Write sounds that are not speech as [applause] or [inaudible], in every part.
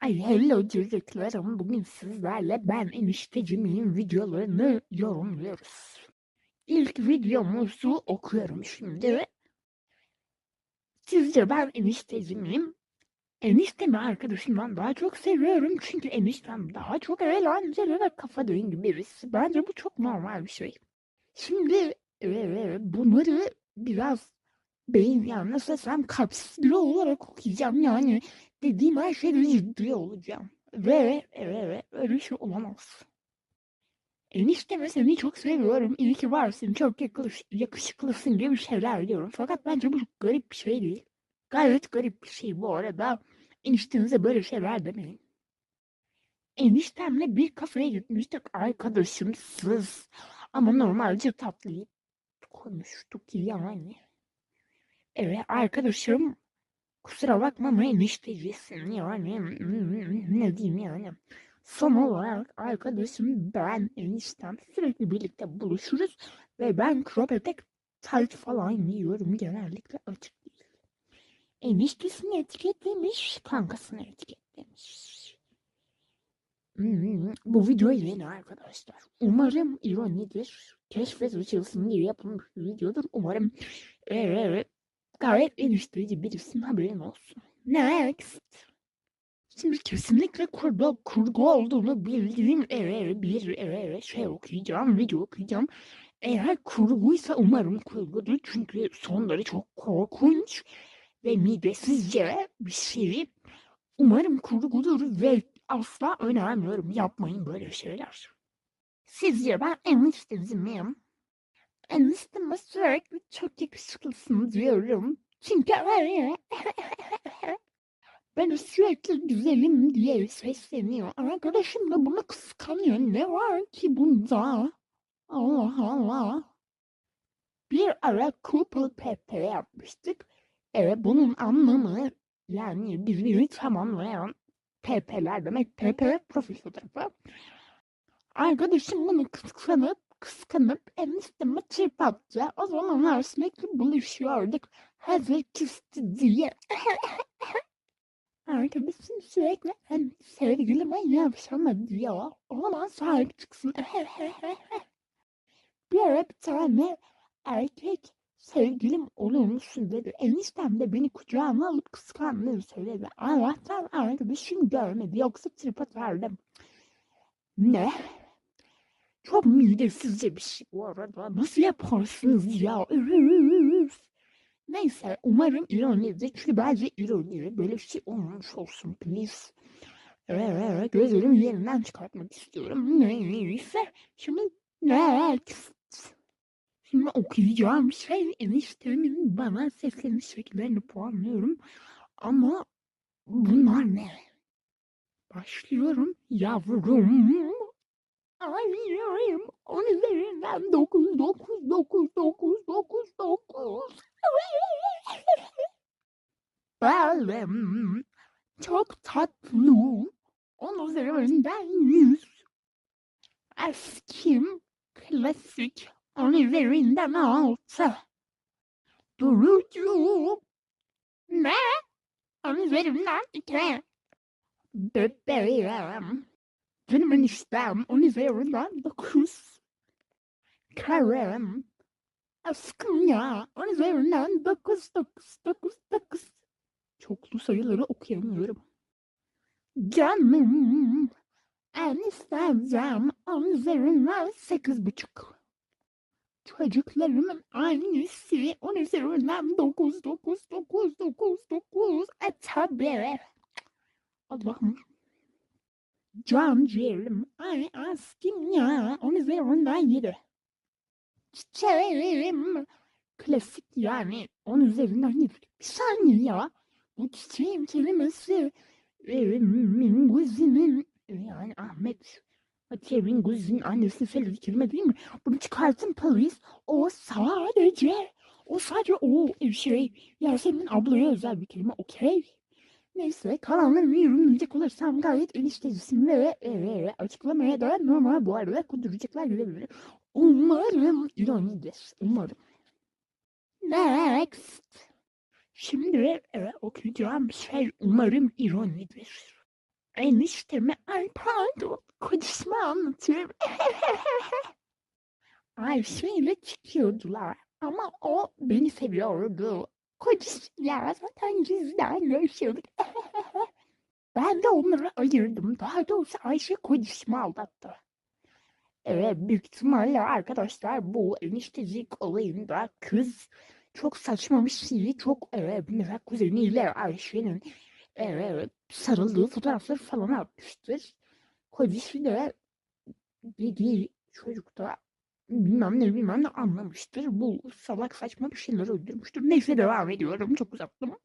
Ay hello çocuklarım. Bugün sizlerle ben eniştecimin videolarını yorumluyoruz. İlk videomuzu okuyorum şimdi. Sizce ben enişteci miyim? Eniştemi arkadaşımdan daha çok seviyorum çünkü eniştem daha çok eğlenceli ve kafa dengi birisi. Bence bu çok normal bir şey. Şimdi e, bunları biraz beyin nasıl desem biri olarak okuyacağım yani dediğim her şeyde ciddi olacağım. Ve evet öyle şey olamaz. Enişteme seni çok seviyorum. İyi ki varsın. Çok yakış, yakışıklısın gibi şeyler diyorum. Fakat bence bu çok garip bir şey değil. Gayet garip bir şey bu arada. Eniştenize böyle şeyler demeyin. Eniştemle bir kafeye gitmiştik arkadaşımsız. Ama normalce tatlıyı konuştuk yani. Evet arkadaşım kusura bakma ama eniştecisin yani ne diyeyim yani. Son olarak arkadaşım ben eniştem sürekli birlikte buluşuruz ve ben crop etek tayt falan yiyorum genellikle açık değil. Eniştesini etiketlemiş, kankasını etiketlemiş. Hmm, bu video yeni arkadaşlar. Umarım ironidir. Keşfet açılsın diye yapılmış bir videodur. Umarım evet, gayet enişteci birisin haberin olsun. Next. Şimdi kesinlikle kurgu, kurgu olduğunu bildiğim eve bir eve şey okuyacağım, video okuyacağım. Eğer kurguysa umarım kurgudur çünkü sonları çok korkunç ve midesizce bir şey. Umarım kurgudur ve asla önermiyorum. Yapmayın böyle şeyler. Sizce ben enişteniz miyim? Enişteme sürekli çok yakışıklısın diyorum. Çünkü ben sürekli güzelim diye sesleniyor. Arkadaşım da bunu kıskanıyor. Ne var ki bunda? Allah Allah. Bir ara couple pepe yapmıştık. Evet bunun anlamı yani birbirini tamamlayan PP'ler demek. PP profil fotoğrafı. Arkadaşım bunu kıskanıp kıskanıp enişteme çırp. O zamanlar sürekli buluşuyorduk. Hazır küstü diye. [laughs] Arkadaşım sürekli hani sevgilime yapışama diyor. O zaman sahip çıksın. [laughs] bir ara bir tane erkek sevgilim olur musun dedi. Eniştem de beni kucağına alıp kıskandığını söyledi. Allah'tan arkadaşım görmedi yoksa trip atardım. Ne? Çok midesizce bir şey bu arada. Nasıl yaparsınız ya? Neyse umarım ironidir. Çünkü bence ironi böyle bir şey olmamış olsun please. Gözlerimi yerinden çıkartmak istiyorum. Neyse şimdi next. Şimdi okuyacağım şey eniştemin bana sesleniş şekillerini puanlıyorum. Ama bunlar ne? Başlıyorum yavrum. Ayıyorum. On üzerinden dokuz, dokuz, dokuz, dokuz, dokuz, dokuz. [laughs] Balım. Çok tatlı. On üzerinden yüz. Eskim. Klasik. On üzerinden altı. Durucu. Ne? On üzerinden iki. Bebeğim. Benim eniştem üzerinden dokuz. Karım. Aşkım ya. Üzerinden dokuz, dokuz, dokuz, dokuz. Çoklu sayıları okuyamıyorum. Canım. Eniştem üzerinden sekiz buçuk. Çocuklarımın annesi on üzerinden dokuz, dokuz, dokuz, dokuz, dokuz. E tabi. Allah'ım. Can ciğerim. Ay aşkım ya. On üzerinden yedi. Çiçeğim. Klasik yani. On üzerinden yedi. Bir saniye ya. Bu çiçeğim kelimesi. Minguzinin yani Ahmet Hatice Minguz'in annesi söyledi kelime değil mi? Bunu çıkartın polis. O sadece o sadece o şey Yasemin ablaya özel bir kelime okey. Neyse kanallarımı yorumlayacak olursam gayet eniştecisin ve, ve, ve açıklamaya da normal bu arada kuduracaklar görebilir. Umarım ironidir. Umarım. Next. Şimdi evet, okuyacağım şey umarım ironidir. enişteme ay pardon kocasıma anlatıyorum. [laughs] Ayşe ile çıkıyordular ama o beni seviyordu. Kocasıyla zaten gizden görüşüyorduk. [laughs] ben de onları ayırdım. Daha doğrusu Ayşe kocasımı aldattı. Evet büyük ihtimalle arkadaşlar bu eniştecilik olayında kız çok saçma bir şey. Çok evet mesela kuzeniyle Ayşe'nin evet, sarıldığı fotoğrafları falan atmıştır. Kocası da dediği çocuk da bilmem ne bilmem ne anlamıştır. Bu salak saçma bir şeyler öldürmüştür. Neyse devam ediyorum. Çok uzattım.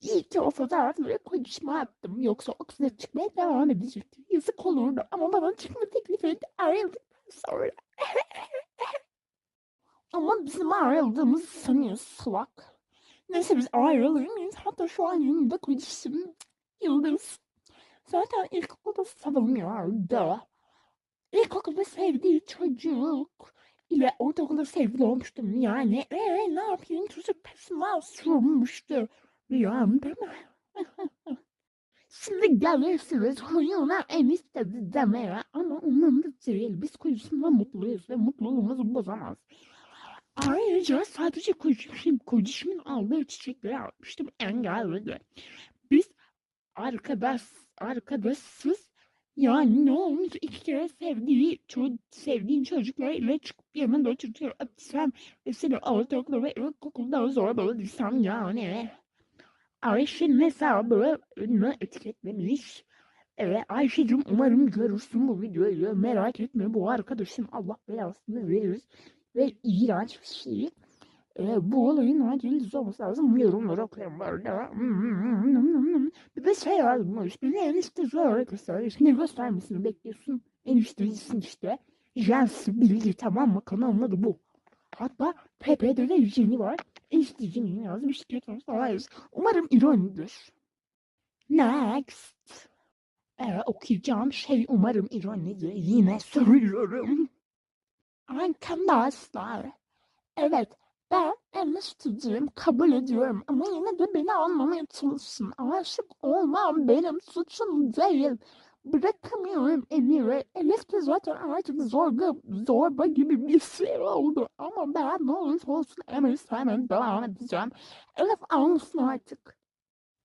İyi ki o fotoğrafları kocasıma attım. Yoksa o kıza çıkmaya devam edecekti. Yazık olurdu. Ama bana çıkma teklif etti. Ayrıldıktan sonra. [laughs] Ama bizim ayrıldığımızı sanıyor salak. Neyse biz ayrılır mıyız? Hatta şu an yanımda kocasım Yıldız. Zaten ilkokulda savunmuyordu. İlkokulda sevdiği çocuk ile ortaokulda sevgili olmuştum yani. Eee ne yapayım çocuk pesmal sormuştu. Rüyamda mı? [laughs] Şimdi gelirsiniz huyuna en istedi demeye ama umurumda değil. Biz kocasıyla mutluyuz ve mutluluğumuzu bozamaz. Ayrıca sadece kocasım, kocasımın aldığı çiçekleri almıştım engelledi. Biz arkadaş, arkadaşsız yani ne olmuş iki kere sevdiği çocuk, sevdiğin çocuklarla çıkıp yanında o çocukları öpsem ve seni ortaokulda ve ilkokulda zorbaladıysam yani. Ayşe'nin hesabını etiketlemiş. Evet Ayşe'cim umarım görürsün bu videoyu. Merak etme bu arkadaşın Allah belasını verir. Ve iğrenç bir şey. Ee, bu olayın acil olması lazım. Yorumları okuyalım böyle. Bir de şey yazmış. Eniştesi olarak göster. Ne göstermesini bekliyorsun? Eniştecisin işte. Jensi bilgi tamam mı? Kanalın adı bu. Hatta PP'de de yüzeni var. Eniştecinin yazmış. Hayır. Umarım ironidir. Next. Evet, okuyacağım şey umarım ironidir. Yine söylüyorum. Arkadaşlar. Evet ben enişteciyim kabul ediyorum ama yine de beni anlamaya çalışın. Aşık olmam benim suçum değil. Bırakamıyorum Emir'i. Elif de zaten artık zorba, zorba gibi bir şey oldu. Ama ben ne olursa olsun Emir'i sevmeye devam edeceğim. Elif almışsın artık.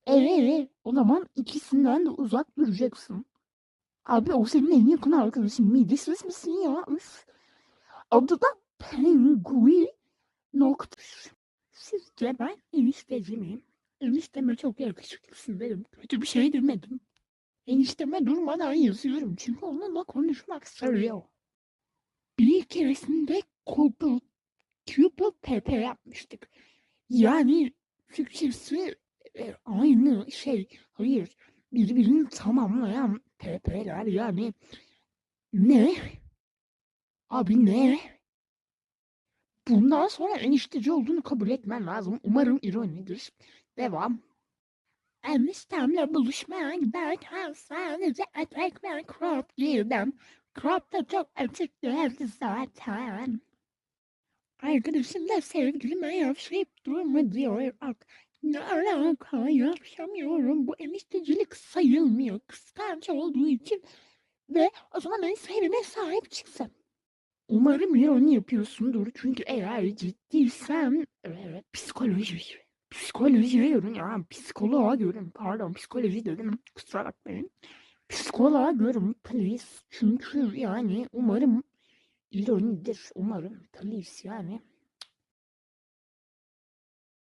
Evet, o zaman ikisinden de uzak duracaksın. Abi o senin en yakın arkadaşın. Midesiz misin ya? Üf. Adı da Penguin nokta. Sizce ben enişteci miyim? Enişteme çok yakışıklısın dedim. Kötü bir şey demedim. Enişteme durmadan yazıyorum. Çünkü onunla konuşmak sarıyor. Bir keresinde Cupid, Cupid PP yapmıştık. Yani Türkçesi e, aynı şey. Hayır. Birbirini tamamlayan PP'ler yani. Ne? Abi ne? Bundan sonra enişteci olduğunu kabul etmen lazım. Umarım ironidir. Devam. Eniştemle buluşmaya giderken sadece etek ve crop giydim. Crop da çok açık değildi zaten. Arkadaşım da sevgilime yavşayıp durma diyor. Bak ne alaka yaşamıyorum. Bu eniştecilik sayılmıyor. Kıskanç olduğu için. Ve o zaman ben sevime sahip çıksın. Umarım ironi yapıyorsundur. Çünkü eğer ciddiysen evet, psikoloji psikoloji diyorum ya psikoloğa görün pardon psikoloji dedim kusura bakmayın. Psikoloğa görün please. Çünkü yani umarım ironidir. Umarım please yani.